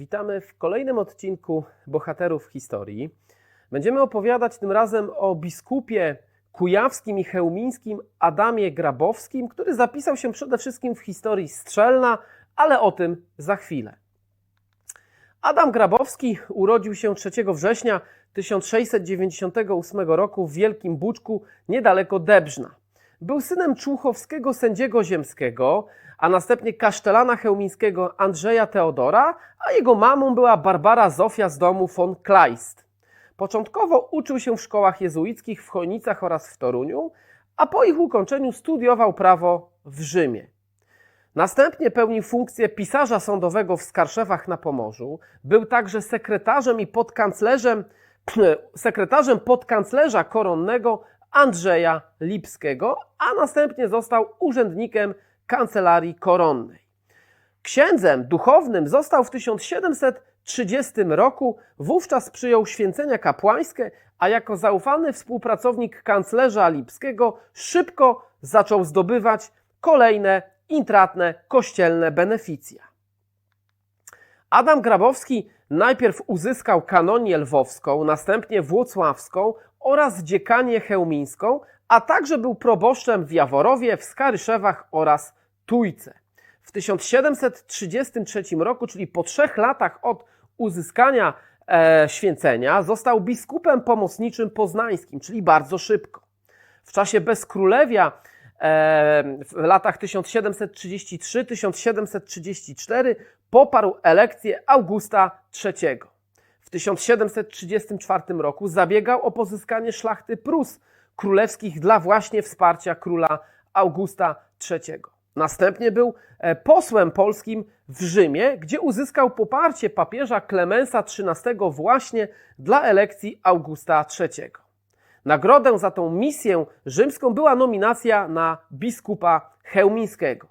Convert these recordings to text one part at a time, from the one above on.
Witamy w kolejnym odcinku Bohaterów Historii. Będziemy opowiadać tym razem o biskupie kujawskim i chełmińskim Adamie Grabowskim, który zapisał się przede wszystkim w historii Strzelna, ale o tym za chwilę. Adam Grabowski urodził się 3 września 1698 roku w Wielkim Buczku, niedaleko Debrzna. Był synem człuchowskiego sędziego ziemskiego, a następnie kasztelana chełmińskiego Andrzeja Teodora, a jego mamą była Barbara Zofia z domu von Kleist. Początkowo uczył się w szkołach jezuickich w Chojnicach oraz w Toruniu, a po ich ukończeniu studiował prawo w Rzymie. Następnie pełnił funkcję pisarza sądowego w Skarszewach na Pomorzu. Był także sekretarzem i podkanclerzem, sekretarzem podkanclerza koronnego Andrzeja Lipskiego, a następnie został urzędnikiem kancelarii koronnej. Księdzem duchownym został w 1730 roku, wówczas przyjął święcenia kapłańskie, a jako zaufany współpracownik kanclerza Lipskiego szybko zaczął zdobywać kolejne intratne kościelne beneficja. Adam Grabowski najpierw uzyskał kanonię lwowską, następnie włocławską oraz dziekanię chełmińską, a także był proboszczem w Jaworowie, w Skaryszewach oraz Tujce. W 1733 roku, czyli po trzech latach od uzyskania e, święcenia, został biskupem pomocniczym poznańskim, czyli bardzo szybko. W czasie bezkrólewia w latach 1733-1734 poparł elekcję Augusta III. W 1734 roku zabiegał o pozyskanie szlachty Prus królewskich dla właśnie wsparcia króla Augusta III. Następnie był e, posłem polskim w Rzymie, gdzie uzyskał poparcie papieża Klemensa XIII właśnie dla elekcji Augusta III. Nagrodę za tą misję rzymską była nominacja na biskupa chełmińskiego.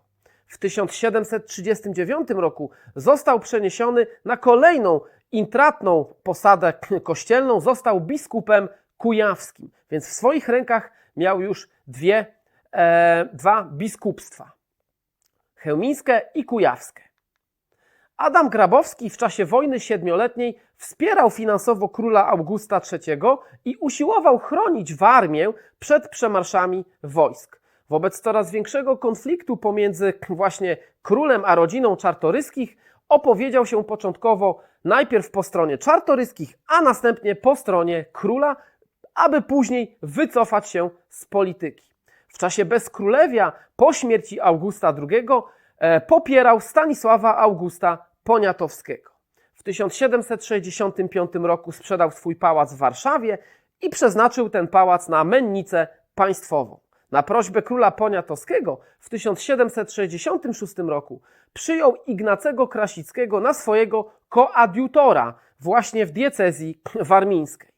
W 1739 roku został przeniesiony na kolejną intratną posadę kościelną, został biskupem kujawskim, więc w swoich rękach miał już dwie, e, dwa biskupstwa chełmińskie i kujawskie. Adam Grabowski w czasie wojny siedmioletniej wspierał finansowo króla Augusta III i usiłował chronić Warmię przed przemarszami wojsk. Wobec coraz większego konfliktu pomiędzy właśnie królem a rodziną czartoryskich opowiedział się początkowo najpierw po stronie czartoryskich, a następnie po stronie króla, aby później wycofać się z polityki. W czasie bezkrólewia po śmierci Augusta II e, popierał Stanisława Augusta Poniatowskiego. W 1765 roku sprzedał swój pałac w Warszawie i przeznaczył ten pałac na mennicę państwową. Na prośbę króla Poniatowskiego w 1766 roku przyjął Ignacego Krasickiego na swojego koadiutora właśnie w diecezji warmińskiej.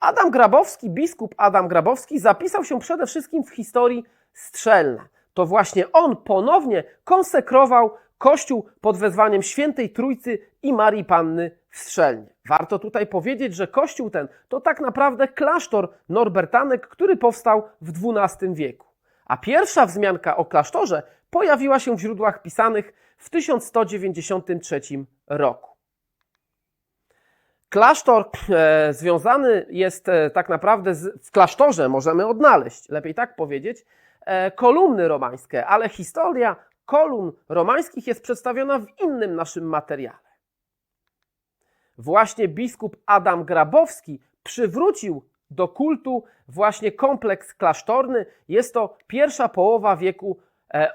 Adam Grabowski, biskup Adam Grabowski, zapisał się przede wszystkim w historii Strzelna. To właśnie on ponownie konsekrował Kościół pod wezwaniem Świętej Trójcy i Marii Panny w Strzelnie. Warto tutaj powiedzieć, że Kościół ten to tak naprawdę klasztor Norbertanek, który powstał w XII wieku. A pierwsza wzmianka o klasztorze pojawiła się w źródłach pisanych w 1193 roku. Klasztor e, związany jest e, tak naprawdę z, w klasztorze możemy odnaleźć, lepiej tak powiedzieć, e, kolumny romańskie, ale historia kolumn romańskich jest przedstawiona w innym naszym materiale. Właśnie biskup Adam Grabowski przywrócił do kultu właśnie kompleks klasztorny. Jest to pierwsza połowa wieku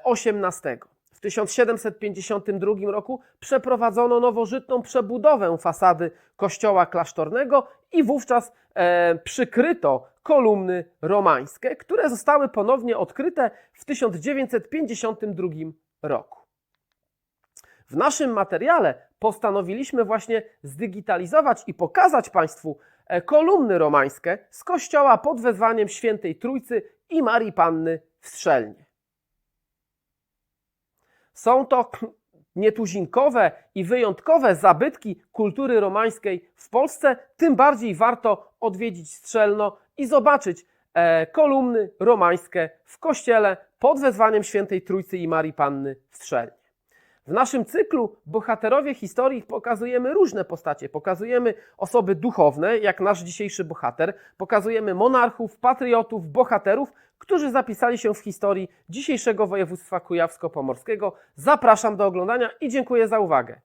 XVIII. W 1752 roku przeprowadzono nowożytną przebudowę fasady kościoła klasztornego i wówczas e, przykryto kolumny romańskie, które zostały ponownie odkryte w 1952 roku. W naszym materiale postanowiliśmy właśnie zdigitalizować i pokazać Państwu e, kolumny romańskie z kościoła pod wezwaniem Świętej Trójcy i Marii Panny w Strzelnie. Są to nietuzinkowe i wyjątkowe zabytki kultury romańskiej w Polsce, tym bardziej warto odwiedzić Strzelno i zobaczyć e, kolumny romańskie w kościele pod wezwaniem Świętej Trójcy i Marii Panny w Strzelnie. W naszym cyklu Bohaterowie Historii pokazujemy różne postacie. Pokazujemy osoby duchowne, jak nasz dzisiejszy bohater. Pokazujemy monarchów, patriotów, bohaterów, którzy zapisali się w historii dzisiejszego województwa kujawsko-pomorskiego. Zapraszam do oglądania i dziękuję za uwagę.